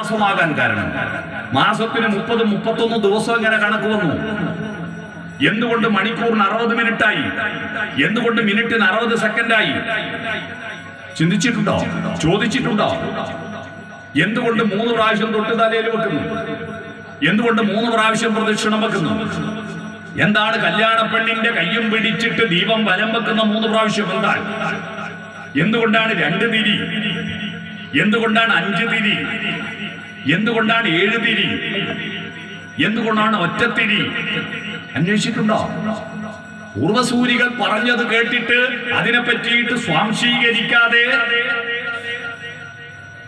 മാസമാകാൻ കാരണം. മാസത്തിന് മുപ്പത് മുപ്പത്തൊന്ന് ദിവസം ഇങ്ങനെ കണക്ക് വന്നു. എന്തുകൊണ്ട് മണിക്കൂറിന് അറുപത് മിനിറ്റായി? എന്തുകൊണ്ട് മിനിറ്റിന് അറുപത് സെക്കൻഡായി? ചിന്തിച്ചിട്ടുണ്ടോ? ചോദിച്ചിട്ടുണ്ടോ? എന്തുകൊണ്ട് മൂന്ന് പ്രാവശ്യം തൊട്ട് തലയിൽ വെക്കുന്നു? എന്തുകൊണ്ട് മൂന്ന് പ്രാവശ്യം പ്രദക്ഷിണം വെക്കുന്നു? എന്താണ് കല്യാണ പെണ്ണിന്റെ കയ്യും പിടിച്ചിട്ട് ദീപം വലം വെക്കുന്ന മൂന്ന് പ്രാവശ്യം എന്താണ്? എന്തുകൊണ്ടാണ് രണ്ട് തിരി? എന്തുകൊണ്ടാണ് അഞ്ച് തിരി? എന്തുകൊണ്ടാണ് ഏഴുതിരി എന്തുകൊണ്ടാണ് ഒറ്റത്തിരി അന്വേഷിച്ചിട്ടുണ്ടോ? പൂർവസൂരികൾ പറഞ്ഞത് കേട്ടിട്ട് അതിനെ പറ്റിയിട്ട് സ്വാംശീകരിക്കാതെ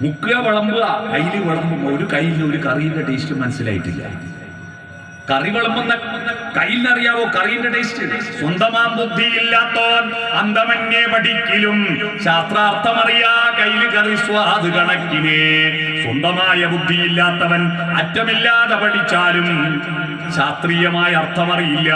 മുക്കുക വിളമ്പുക കയ്യിൽ വിളമ്പുമ്പോ ഒരു കയ്യിൽ ഒരു കറിയുടെ ടേസ്റ്റ് മനസ്സിലായിട്ടില്ല. കറി വിളമ്പുന്ന കയ്യിൽ നിന്നറിയാവോ കറിന്റെ ടേസ്റ്റ് സ്വന്തമാം ബുദ്ധിയില്ലാത്തോൻ അന്തമന്യേ പഠിക്കലും ശാസ്ത്രാർത്ഥമറിയാ കയ്യിൽ കറി സ്വാദ് കണക്കിനെ. സ്വന്തമായ ബുദ്ധിയില്ലാത്തവൻ അറ്റമില്ലാതെ പഠിച്ചാലും ശാസ്ത്രീയമായ അർത്ഥമറിയില്ല.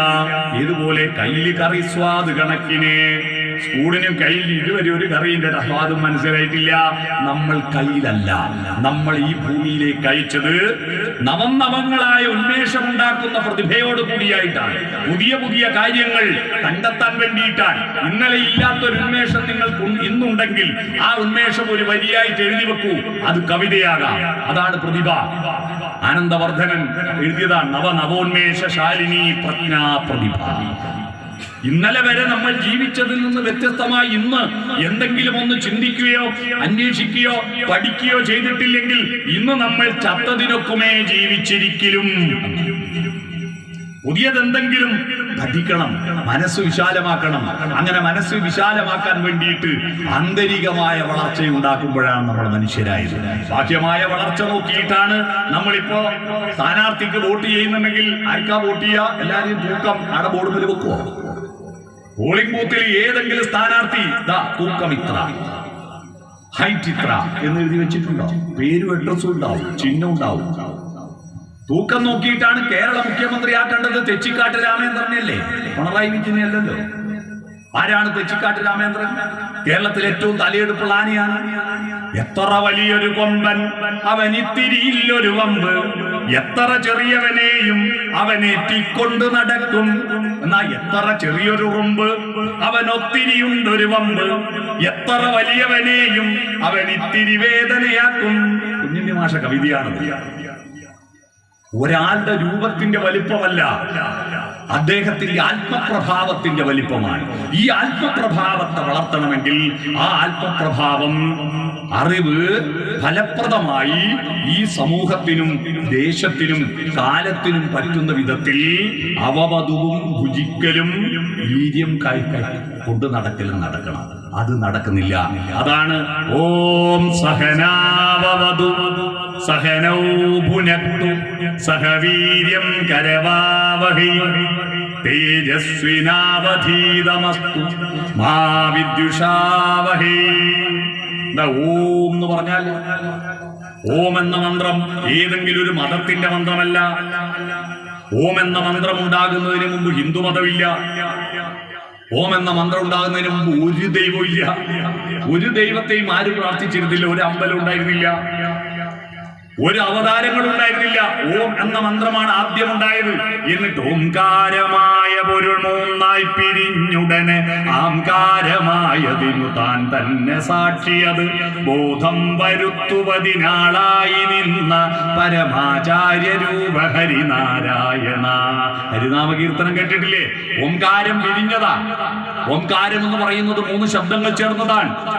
ഇതുപോലെ കയ്യിൽ കറി സ്വാദ് കണക്കിന്. സ്കൂളിനും കയ്യിൽ ഇതുവരെ ഒരു കറിയിന്റെ സ്വാദും മനസ്സിലായിട്ടില്ല. നമ്മൾ കയ്യിലല്ല. നമ്മൾ ഈ ഭൂമിയിലേക്ക് അയച്ചത് നവം നവങ്ങളായ ഉന്മേഷം ഉണ്ടാക്കുന്ന പ്രതിഭയോട് കൂടിയായിട്ടാണ്. പുതിയ പുതിയ കാര്യങ്ങൾ കണ്ടെത്താൻ വേണ്ടിയിട്ടാണ്. ഇന്നലെ ഇല്ലാത്തൊരു ഉന്മേഷം നിങ്ങൾക്ക് ഇന്നുണ്ടെങ്കിൽ ആ ഉന്മേഷം ഒരു വരിയായിട്ട് എഴുതി വെക്കൂ. അത് കവിതയാകാം. അതാണ് പ്രതിഭ. ആനന്ദവർദ്ധനൻ എഴുതിയതാണ് നവ നവോന്മേഷ ശാലിനി പ്രജ്ഞാ പ്രതിഭ. ഇന്നലെ വരെ നമ്മൾ ജീവിച്ചതിൽ നിന്ന് വ്യത്യസ്തമായി ഇന്ന് എന്തെങ്കിലും ഒന്ന് ചിന്തിക്കുകയോ അന്വേഷിക്കുകയോ പഠിക്കുകയോ ചെയ്തിട്ടില്ലെങ്കിൽ ഇന്ന് നമ്മൾ ചത്തതിനൊക്കുമേ ജീവിച്ചിരിക്കലും. പുതിയതെന്തെങ്കിലും പഠിക്കണം മനസ്സ് വിശാലമാക്കണം. അങ്ങനെ മനസ്സ് വിശാലമാക്കാൻ വേണ്ടിയിട്ട് ആന്തരികമായ വളർച്ച ഉണ്ടാക്കുമ്പോഴാണ് നമ്മൾ മനുഷ്യരായത്. ബാഹ്യമായ വളർച്ച നോക്കിയിട്ടാണ് നമ്മളിപ്പോ സ്ഥാനാർത്ഥിക്ക് വോട്ട് ചെയ്യുന്നുണ്ടെങ്കിൽ ആർക്കാ വോട്ട് ചെയ്യുക എല്ലാവരെയും തൂക്കം അവിടെ ബോർഡിൽ വെക്കുവോ? പോളിംഗ് ബൂത്തിൽ ഏതെങ്കിലും സ്ഥാനാർത്ഥി തൂക്കം ഇത്ര ഹൈറ്റ് ഇത്ര എന്ന് എഴുതി വെച്ചിട്ടുണ്ടോ? പേരും അഡ്രസ്സും ഉണ്ടാവും ചിഹ്നം ഉണ്ടാവും. തൂക്കം നോക്കിയിട്ടാണ് കേരള മുഖ്യമന്ത്രി ആക്കേണ്ടത് തെച്ചിക്കാട്ട് രാമേന്ദ്രനല്ലേ പിണറായി വിജയനല്ലല്ലോ. ആരാണ് തെച്ചിക്കാട്ട് രാമേന്ദ്രൻ? കേരളത്തിൽ ഏറ്റവും തലയെടുപ്പുള്ള ആനയാണ് എത്ര വലിയൊരു കൊമ്പൻ അവൻ ഇത്തിരിയില്ലൊരു വമ്പ്. എത്ര ചെറിയവനെയും അവനേറ്റിക്കൊണ്ട് നടക്കും. എന്നാ എത്ര ചെറിയൊരു റുമ്പ് അവൻ ഒത്തിരിയുണ്ടൊരു വമ്പ്. എത്ര വലിയവനെയും അവൻ ഇത്തിരി വേദനയാക്കും. കുഞ്ഞിന്റെ മാഷ കവിതയാണത്. ഒരാളുടെ രൂപത്തിന്റെ വലിപ്പമല്ല അദ്ദേഹത്തിന്റെ ആത്മപ്രഭാവത്തിന്റെ വലിപ്പമാണ്. ഈ ആത്മപ്രഭാവത്തെ വളർത്തണമെങ്കിൽ ആ ആത്മപ്രഭാവം അറിവ് ഫലപ്രദമായി ഈ സമൂഹത്തിനും ദേശത്തിനും കാലത്തിനും പറ്റുന്ന വിധത്തിൽ അവവധുവും ഭുജിക്കലും വീര്യം കായ്ക്കായി കൊണ്ടു നടക്കലും നടക്കണം. അത് നടക്കുന്നില്ല. അതാണ് ഓം സഹനാവതു സഹനൗ ഭുനക്തു സഹവീര്യം കരവാവഹി. തേജസ്വിനാവധീതമസ്തു. മാ വിദ്യുഷാവഹി ഓം എന്ന് പറഞ്ഞാൽ? ഓം എന്ന മന്ത്രം ഏതെങ്കിലും ഒരു മതത്തിന്റെ മന്ത്രമല്ല. ഓം എന്ന മന്ത്രം ഉണ്ടാകുന്നതിന് മുമ്പ് ഹിന്ദു മതമില്ല ഓം എന്ന മന്ത്രം ഉണ്ടാകുന്നതിന് മുമ്പ് ഒരു ദൈവവും ഇല്ല. ഒരു ദൈവത്തെയും ആരും പ്രാർത്ഥിച്ചിരുന്നില്ല. ഒരു അമ്പലം ഉണ്ടായിരുന്നില്ല. ഒരു അവതാരങ്ങൾ ഉണ്ടായിരുന്നില്ല. ഓം എന്ന മന്ത്രമാണ് ആദ്യം ഉണ്ടായത് എന്നിട്ട് ഓംകാരമായ പൊരുൾ മൂന്നായി പിരിഞ്ഞുടനെ ആംകാരമായതിനു താൻ തന്നെ സാക്ഷിയത്. ബോധം വരുത്തുവതിനാളായി നിന്ന പരമാചാര്യ രൂപ ഹരിനാരായണ ഹരിനാമ കീർത്തനം കേട്ടിട്ടില്ലേ? ഓംകാരം പിരിഞ്ഞതാ ഓംകാരം എന്ന് പറയുന്നത് മൂന്ന് ശബ്ദങ്ങൾ ചേർന്നതാണ്.